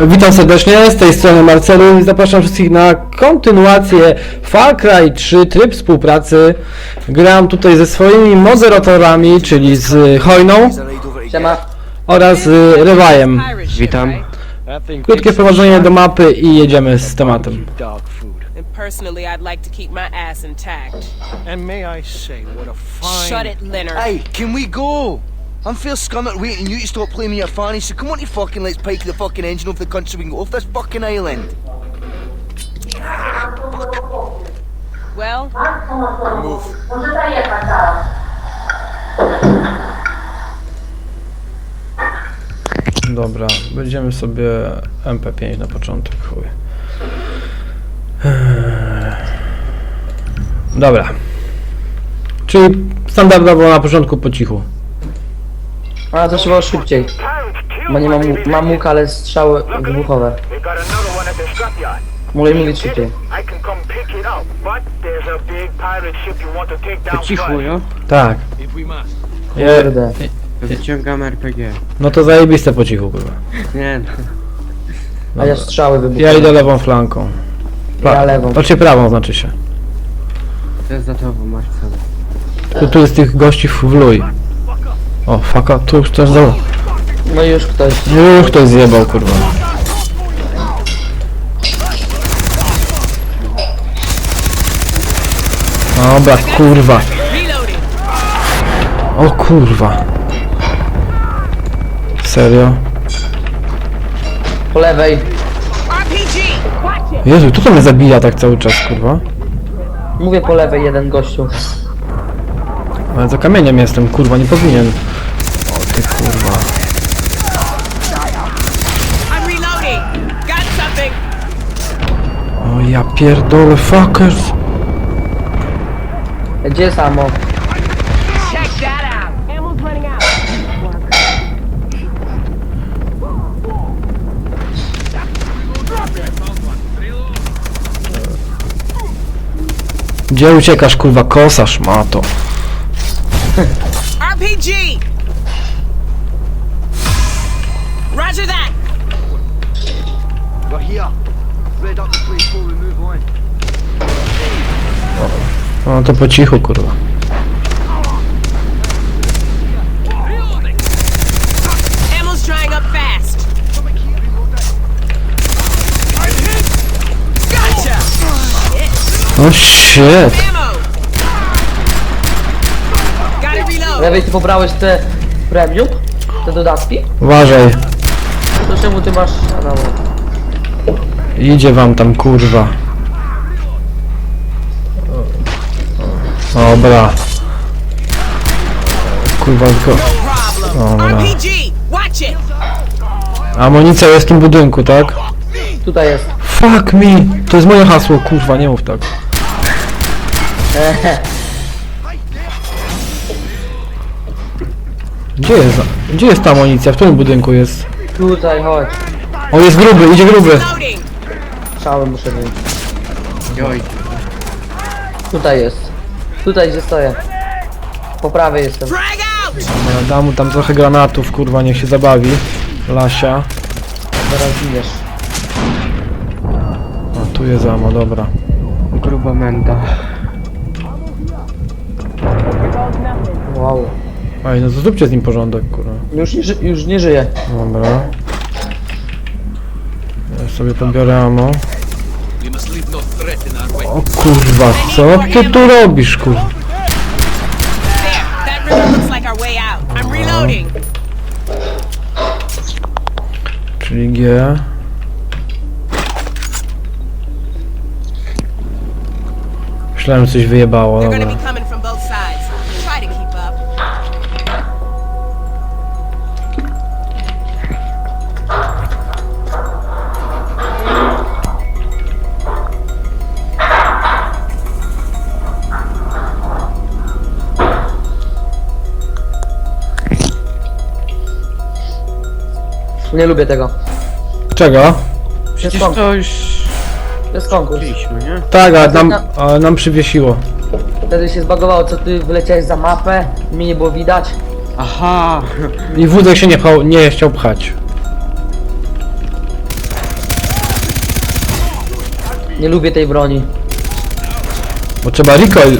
Witam serdecznie, z tej strony Marcelu i zapraszam wszystkich na kontynuację Far Cry 3 tryb współpracy. Gram tutaj ze swoimi moderatorami, czyli z Hojną Siema. oraz z Rewajem. Witam. Krótkie wprowadzenie do mapy i jedziemy z tematem. And personally, I'd like to keep my ass intact. And may I say, what a fine. Shut it, Leonard. Hey, can we go? I'm fair scum at waiting you to stop playing me your fanny, so come on to fucking let's pike the fucking engine off the country so we can go off this fucking island. Well, zaraz. Dobra, będziemy sobie MP5 na początek, chuj. Dobra. Czyli standardowo na początku po cichu. A to trzeba szybciej. Bo nie mam, mam łuk, ale strzały wybuchowe. We got another one at the scrapyard. Mogę mówić szybciej. I can come pick it up, but there's a big pirate ship you want to take down Po cichu, first. jo? Tak. We must. Je, Kurde. Wyciągam RPG. no to zajebiste po cichu, kurwa. Nie no. A ja strzały wybuchowe. Ja idę lewą flanką. Ja lewą. Znaczy prawą znaczy się. To jest za tobą, masz cel. Tu, tu jest tych gości w luj. O, faka, tu już też za... No już ktoś. Już ktoś zjebał, kurwa. Dobra, kurwa. O kurwa. Serio? Po lewej. Jezu, kto to mnie zabija tak cały czas, kurwa? Mówię po lewej jeden gościu. Ale za kamieniem jestem, kurwa, nie powinien. Ty kurwa. I'm reloading. Got something. O ja pierdolę, fuckers. Gdzie jest ammo? Check that out. Ammo's running out. Gdzie uciekasz, kurwa, kosarz, mato? RPG. Roger that. We're here. Red up the place before we move on. No to po cichu, kurwa. Ammo's drying up fast. Gotcha. O shit. Ammo. Gotta reload. Lewej ty pobrałeś te premium? Te dodatki? Uważaj. To czemu ty masz... A dobra. Idzie wam tam, kurwa. Dobra. Kurwa, tylko... Dobra. RPG. Watch it. Amunicja jest w tym budynku, tak? Tutaj jest. Fuck me! To jest moje hasło, kurwa, nie mów tak. Gdzie jest, gdzie jest ta amunicja? W którym budynku jest? Tutaj, chodź. O, jest gruby, idzie gruby! Loading. Muszę mieć. Joj. Tutaj jest. Tutaj gdzie stoję. Po prawej jestem. Frag out. Dobra, Dam mu tam trochę granatów, kurwa, niech się zabawi. Lasia. Zaraz giniesz. O, tu jest amo, dobra. Gruba menda. Wow. Ej, no to zróbcie z nim porządek, kurwa. Już nie, ży już nie żyje. Dobra. Ja sobie pobiorę amo. O kurwa, co ty tu robisz, kurwa? Czyli G. Myślałem, coś wyjebało, dobra. Nie lubię tego. Czego? Przecież konkurs. to już... To jest konkurs. Byliśmy, nie? Tak, ale nam, ale nam przywiesiło. Wtedy się zbagowało, co ty wyleciałeś za mapę, mnie nie było widać. Aha! I wózek się nie, pchał, nie chciał pchać. Nie lubię tej broni. Bo trzeba recoil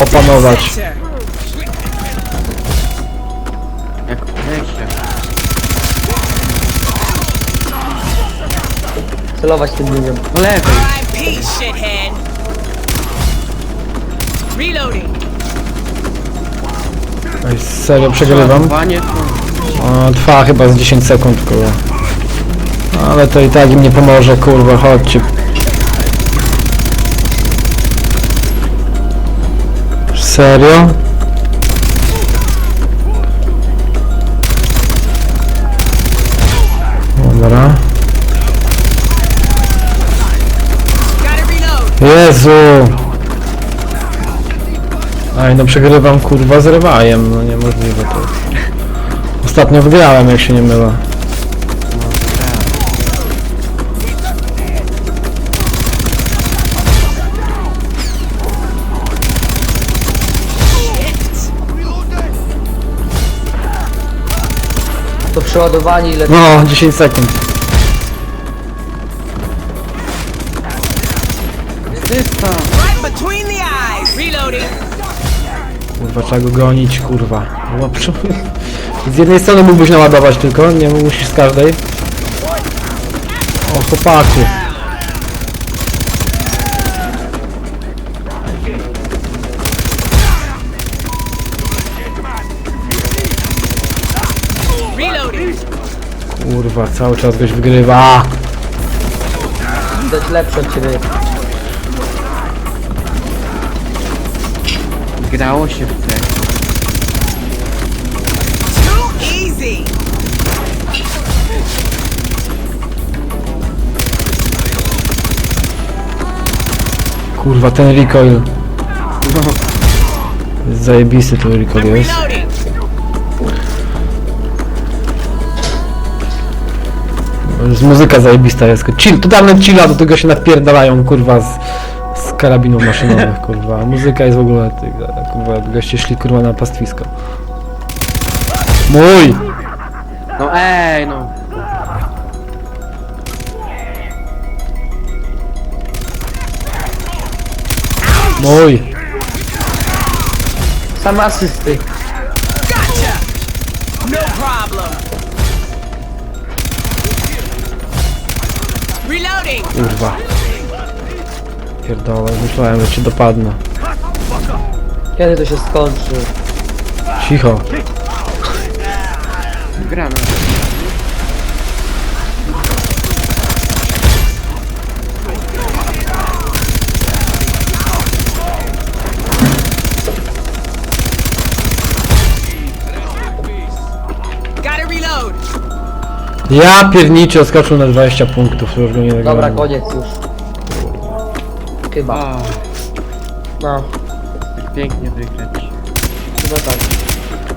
opanować. Jak wejście. Celować tym ludziom. Po lewej. RIP, shithead. Reloading. Ej, serio, przegrywam. Ładowanie to... O, trwa chyba z 10 sekund, kurwa. Ale to i tak im nie pomoże, kurwa, chodźcie. Serio? Dobra. Jezu! Aj, no przegrywam kurwa z rywajem, no niemożliwe to jest. Ostatnio wygrałem, jak się nie mylę. To przeładowanie ile... No, 10 sekund. Kurwa, trzeba go gonić, kurwa. Łapczu. Z jednej strony mógłbyś naładować tylko, nie musisz z każdej. O, chłopaku. Kurwa, cały czas goś wygrywa. Widać lepsze od ciebie. Grało się w C. Too easy. Kurwa, ten recoil. Jest Zajebisty ten recoil jest. reloading. Z muzyka zajebista jest. Chill, totalny chilla, do tego się napierdalają, kurwa, z karabinów maszynowych, kurwa. Muzyka jest w ogóle, ty, kurwa, jak goście szli, kurwa, na pastwisko. Mój! No ej, no. Mój! Same asysty. Gotcha. No problem. Reloading. Kurwa. Pierdolę, myślałem, że cię dopadnę. Kiedy to się skończy? Cicho. Grano. Gotta reload. Ja pierniczy skoczył na 20 punktów, to już go nie Dobra, koniec już. Chyba. O, No, tak pięknie wygrać. chyba tak.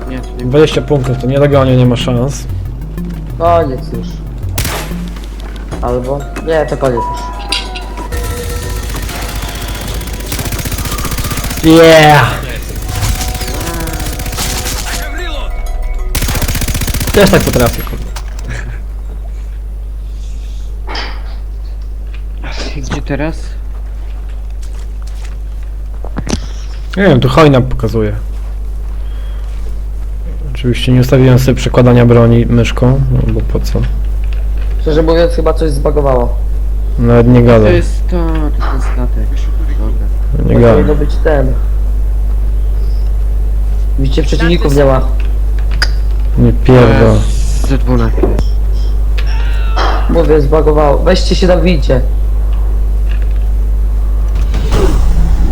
Nie, to nie 20 punktów, to nie dogonię, nie ma szans. Koniec już. Albo... Nie, to koniec już. Yeah! Też tak potrafię, kurwa. Gdzie teraz? Nie wiem, tu hojna pokazuje. Oczywiście nie ustawiłem sobie przekładania broni myszką, no bo po co? Szczerze mówiąc, chyba coś zbagowało. Nawet nie To gadaj, jest to, to jest ten statek. Dobra. nie To powinno być ten. Widzicie, przeciwników nie ma. Nie pierdol. Ze dwu na chwilę. Mówię, zbagowało. Weźcie się zabijcie.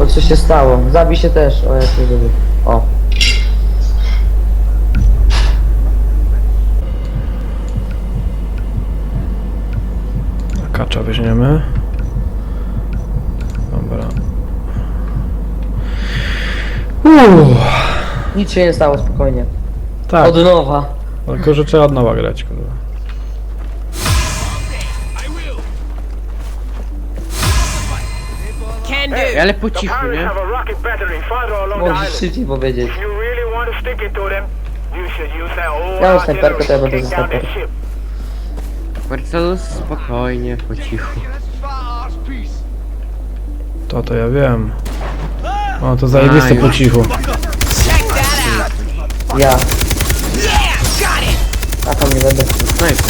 Coś się stało. Zabij się też. O, się zrobię. O. Kacza weźmiemy. Dobra. Uuu, Nic się nie stało, spokojnie. tak, Od nowa. tylko że trzeba od nowa grać, kurwa. Ale po cichu, nie? Możesz szybciej powiedzieć. Ja mam snajperkę, to ja będę to ze snajperką. Marcelus, spokojnie, po cichu. To to ja wiem. O, to zajebiste po cichu. Ja, a tam nie będę. Snajper.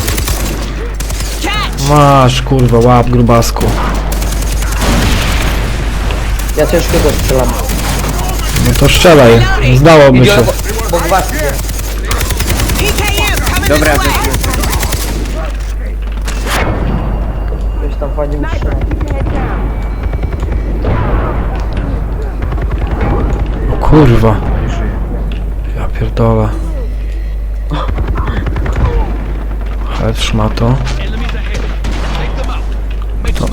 Catch. Masz, kurwa, łap, grubasku. Ja ciężkiego strzelam. No to strzelaj. Zdałoby się. EKM coming Dobra. Ktoś tam fajnie mi strzela. O kurwa. Ja pierdolę. Head szmato. O,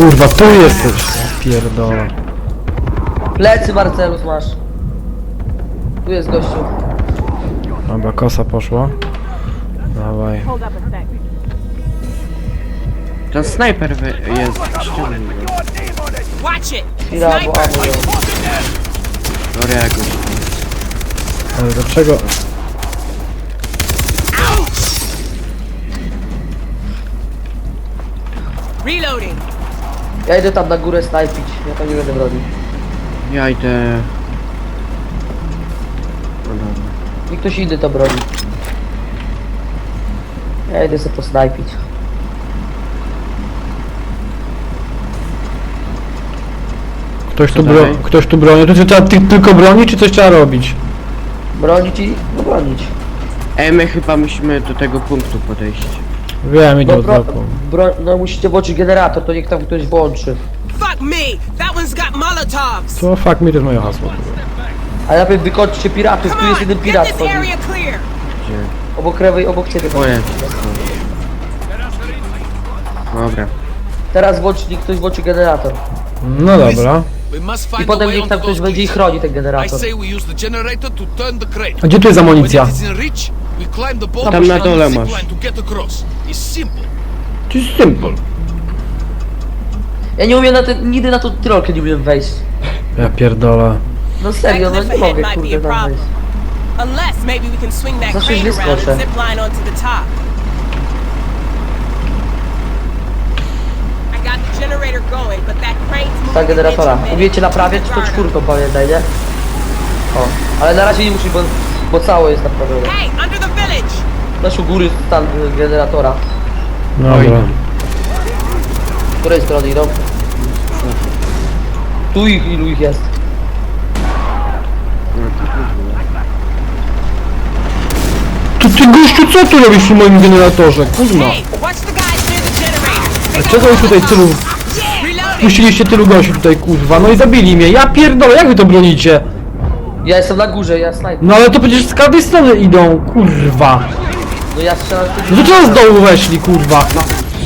kurwa, tu jesteś. Ja pierdolę. Plecy Marcelus masz. Tu jest gościu. Dobra, kosa poszła. Dawaj. To snajper wy- jest. Ściągnij go. Watch it. Chwila, bo Sniper. amo ją. Dobra, jakoś. Ale dlaczego? Reloading. Ja idę tam na górę snajpić. Ja tam nie będę bronił. Ja idę... No dobra. I ktoś inny to broni. Ja idę sobie posnajpić. Ktoś tu, Co bro... dalej? Ktoś tu broni. To czy trzeba ty tylko bronić, czy coś trzeba robić? Bronić i bronić. Ej, my chyba musimy do tego punktu podejść. Wiem, idę No, od bro, no musicie włączyć generator, to niech tam ktoś włączy. Fuck me. That one's got Molotovs. To fuck me, to jest moje hasło. A najpierw wykończcie piratów, tu Come jest on. jeden Get pirat this chodzi. area clear. Gdzie? Obok lewej, obok ciebie. O jest. Dobra. Teraz włączy, niech ktoś włączy generator. No dobra. We must I find a potem way niech tam ktoś those będzie i chroni ten I generator. say we use the generator to turn the crane. A gdzie tu jest When amunicja? it is in reach, we climb the boat Tam na dole masz. to get across. It's simple. To jest simple. Ja nie umiem na ten, nigdy na tą trolkę nie umiem wejść. Ja pierdolę. No serio, no That nie mogę kurde tam wejść. Unless maybe we can swing that Zawsze crane źle around skoczę. and zip line onto the top. I got the generator going, but that crane's moving Ta generatora. Umiecie naprawiać, to czwórką pamiętaj, nie? O, ale na razie nie musi, bo, bo całe jest naprawione. Hey, under the village! Też u góry stan y, generatora. Dobra. Z której strony idą? Tu ich, ilu ich jest? Tu ty gościu, co tu robisz przy moim generatorze? Kurwa. Hey, watch the guys near the generator. They got Czego już tutaj tylu... Yeah, reloading. Puściliście tylu gości tutaj, kurwa. No i zabili mnie. Ja pierdolę, jak wy to bronicie? Ja jestem na górze, ja snajpię. No ale to przecież z każdej strony idą, kurwa. No ja strzelam w No to czemu z dołu weszli, kurwa?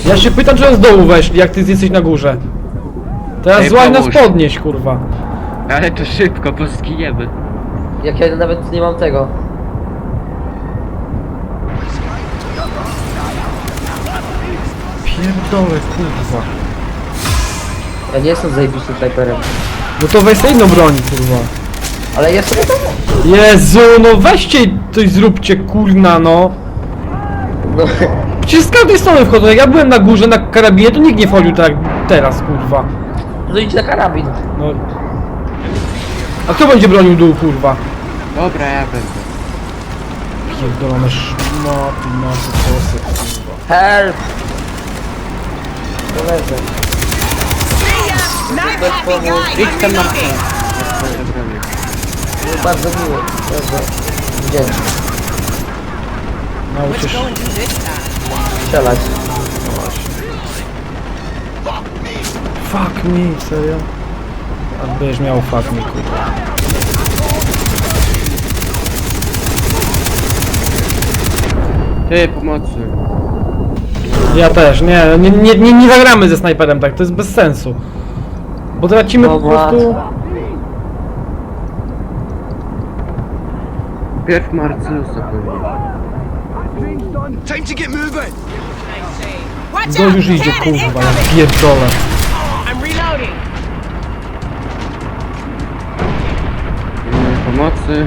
Ja się pytam, czemu z dołu weszli, jak ty jesteś na górze. Teraz Ej, złaź nas pomóż. podnieść, kurwa. Ale to szybko, bo zginiemy. Jak ja nawet nie mam tego. Pierdolę, kurwa. Ja nie jestem zajebistym snajperem. No to weź sobie inną broń, kurwa. Ale ja sobie to... Jezu, no weźcie coś zróbcie, kurna, no. No, Przecież z każdej strony wchodzą. Jak ja byłem na górze na karabinie, to nikt nie wchodził tak jak teraz, kurwa. no idź na karabin. No. A kto będzie bronił dół, kurwa? Dobra, ja będę. Pierdolone szmaty, masy, kosy, kurwa. Help! To ya. Knife happy guy. Idź tam na reloading. No, bardzo miło. Bardzo wdzięczny. Nauczysz. Strzelać. Fuck me, serio? A będziesz miał fuck me, kurwa. Ty, pomocy. Ja też, nie, nie, nie, nie, zagramy ze snajperem tak, to jest bez sensu. Bo tracimy No po prostu... łatwo. Pierw Marcelusa pewnie. Time to get moving. Watch Do out. już idzie, kurwa, ja pierdolę. Pomocy.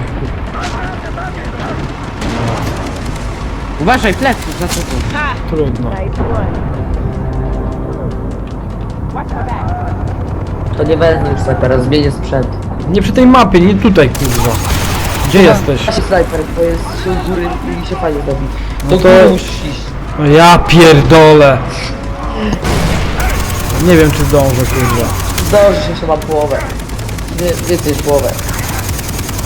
Uważaj, plecy, za co to? Ha. Trudno. To nie wezmę już snajpera, zmienię sprzęt. Nie przy tej mapie, nie tutaj, kurwa. Gdzie jesteś? Właśnie snajper, to jest się u góry i się fajnie robi. Do No to- góry musisz iść. No ja pierdolę. Nie wiem czy zdążę, kurwa. Zdążysz jeszcze mam połowę. Nie, więcej niż połowę.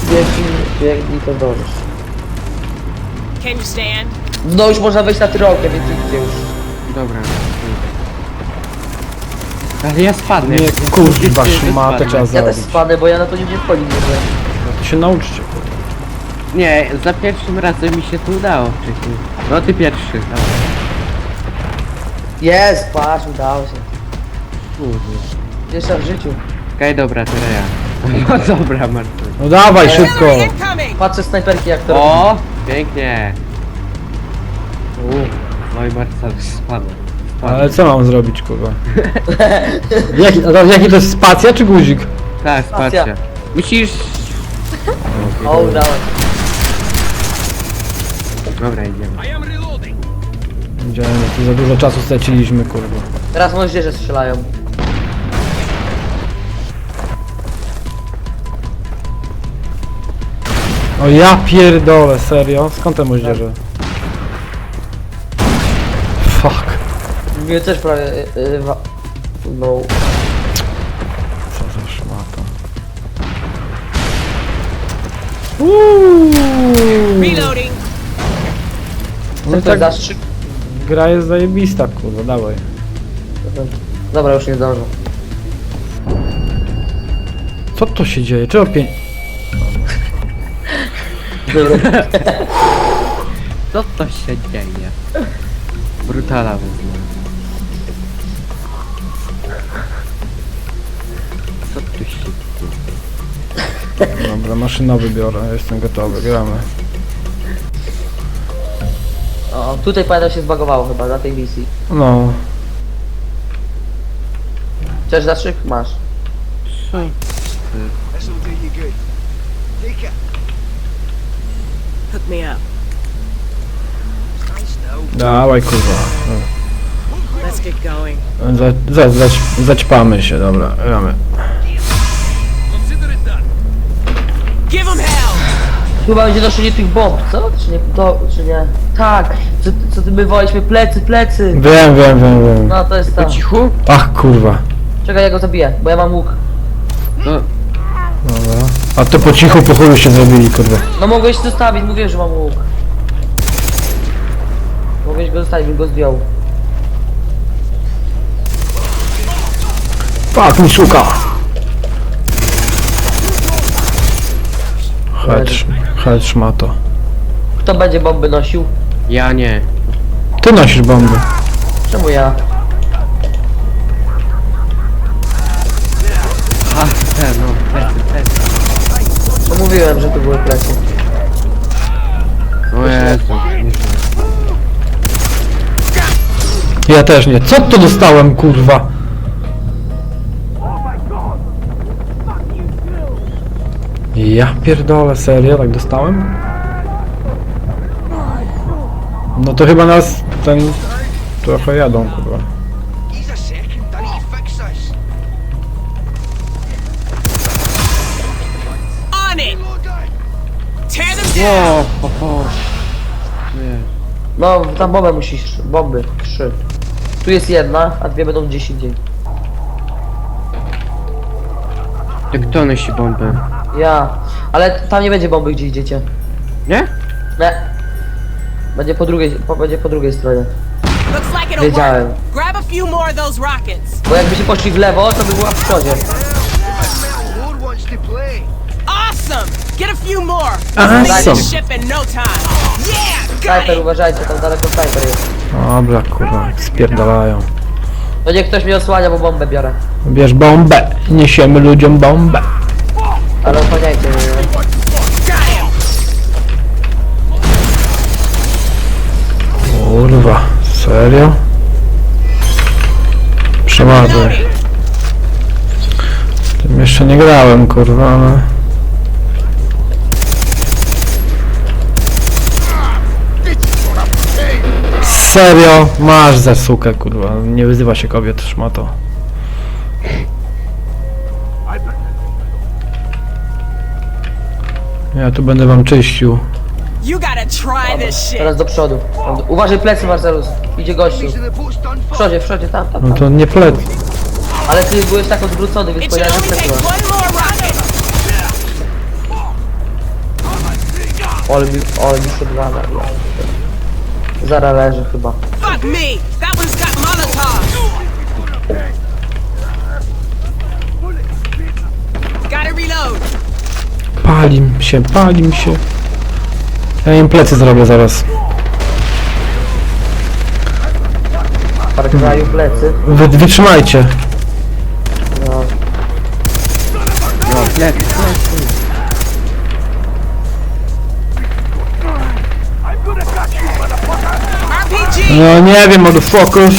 Biegnij, biegnij, to zdążysz. Can you stand? No już można wejść na tyrolkę, więc idźcie już. Dobra. Ale ja spadnę. Nie, Ja kurwa, szmatę trzeba Ja też zabić. spadnę, bo ja na to nie wchodzić nie wiem. No to się nauczcie. Nie, za pierwszym razem mi się to udało wcześniej. No ty pierwszy. Dobra. Jest, patrz, udało się. Kurde. Jeszcze w życiu. Okej, dobra, teraz ja. No dobra, Marcel. No dawaj, szybko. Patrzę snajperki jak to robi. O, pięknie. U, no i Marcel spadł. Spadł. Ale co mam zrobić, kurwa? Jaki, a to- jaki to jest spacja czy guzik? Tak, Stacja. spacja. Musisz... O, udało się. Dobra, idziemy. Widziałem, że tu za dużo czasu straciliśmy, kurwa. Teraz moździerze strzelają. O ja pierdolę, serio? Skąd te moździerze? Fuck. Mnie też prawie... Yy, yy, wa- no. Co za szmata. Uuu. Reloading. Chcesz tak zastrzyk? gra jest zajebista, kurwa, dawaj. Dobra, już nie zdążę. Co to się dzieje? Czego pię... Co to się dzieje? Brutala wezmę. Co tu się dzieje? Dobra, maszynowy biorę, jestem gotowy, gramy. O, tutaj pamiętam się zbagowało chyba na tej misji. No. Chcesz zastrzyk? Masz. This'll do you good. Take it. Hook me up. Stand still. Dawaj, kurwa. Let's get going. Za, za, za, zaćpamy się, dobra, gramy. Chyba będzie noszenie tych bomb, co? Czy nie? To, czy nie? Tak! Co, co ty bywaliśmy? Plecy, plecy! Wiem, wiem, wiem, wiem. No to jest Po tam. cichu? Ach, kurwa. Czekaj, ja go zabiję, bo ja mam łuk. No, Dobra. A to po cichu, po chuju się zabili, kurwa. No mogłeś zostawić, mówię, że mam łuk. Mogłeś go zostawić, bym go zdjął. Fuck mi szuka! Hedge, hedge szmato. Kto będzie bomby nosił? ja nie. Ty nosisz bomby. Czemu ja? A, te, no, plecy, plecy. No mówiłem, że to były plecy. O Jezu. Ja też nie. Co to dostałem, kurwa? Ja pierdolę, serio, tak dostałem? No to chyba nas ten trochę jadą, kurwa. He's a second. I need to fix this. On it! Reloading. Tear them down! O, ho, ho. Nie. No, tam bombę musisz. Bomby. Trzy. Tu jest jedna, a dwie będą gdzieś indziej. To kto nosi bombę? Ja. Ale tam nie będzie bomby, gdzie idziecie. Nie? Nie. Będzie po drugiej, po, będzie po drugiej stronie. Looks like it'll Wiedziałem. work. Grab a few more of those rockets. Bo jakbyście poszli w lewo, to by była w przodzie. Awesome! Get a few more. Awesome. Let's make this ship in no time. Yeah! Got Snajper, it! uważajcie, tam daleko snajper jest. Dobra, kurwa, spierdalają. To niech ktoś mnie osłania, bo bombę biorę. Bierz bombę, niesiemy ludziom bombę. Ale. Got him! Kurwa, serio? Reloading. Tym jeszcze nie grałem, kurwa, ale... Serio? Masz za sukę, kurwa. Nie wyzywa się kobiet, szmato. Ja tu będę wam czyścił. You gotta try this shit. Teraz do przodu. Uważaj plecy Marcelus. Idzie gościu. W przodzie, w przodzie, tam, tam, No tam. to nie plec. Ale ty byłeś tak odwrócony, więc It should powiedziałem, only take tak one more rocket. Ole mi, ole mi się dwa na Zara leży chyba. Fuck me. Pali się, pali się. Ja im plecy zrobię zaraz. Park kraju plecy. Wy, wytrzymajcie. No. No, plecy, plecy. No nie wiem, motherfuckers.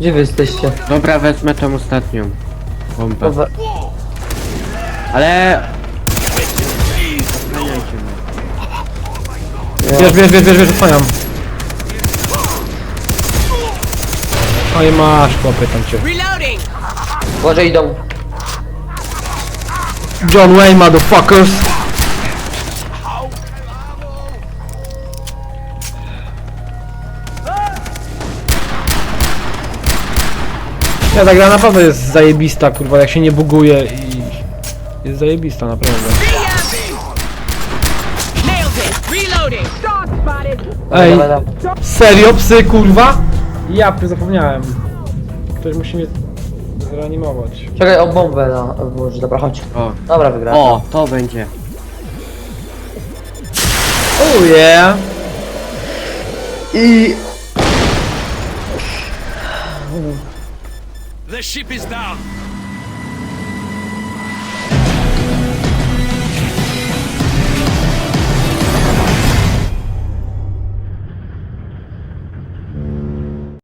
Gdzie wy jesteście? Dobra, wezmę tą ostatnią bombę. We... Ale... Wiesz, wiesz, wiesz, wiesz, wiesz, otwieram. Oj masz, chłopie tam cię. Reloading. Może idą. John Wayne, motherfuckers. Ja ta gra naprawdę jest zajebista, kurwa, jak się nie buguje i... Jest zajebista, naprawdę. Ej, serio, psy, kurwa? Ja zapomniałem. Ktoś musi mnie zreanimować. Czekaj, o bombę na włoży. Dobra, chodź. O, Dobra, wygrałem. o, to będzie. Oh yeah! I... The ship is down.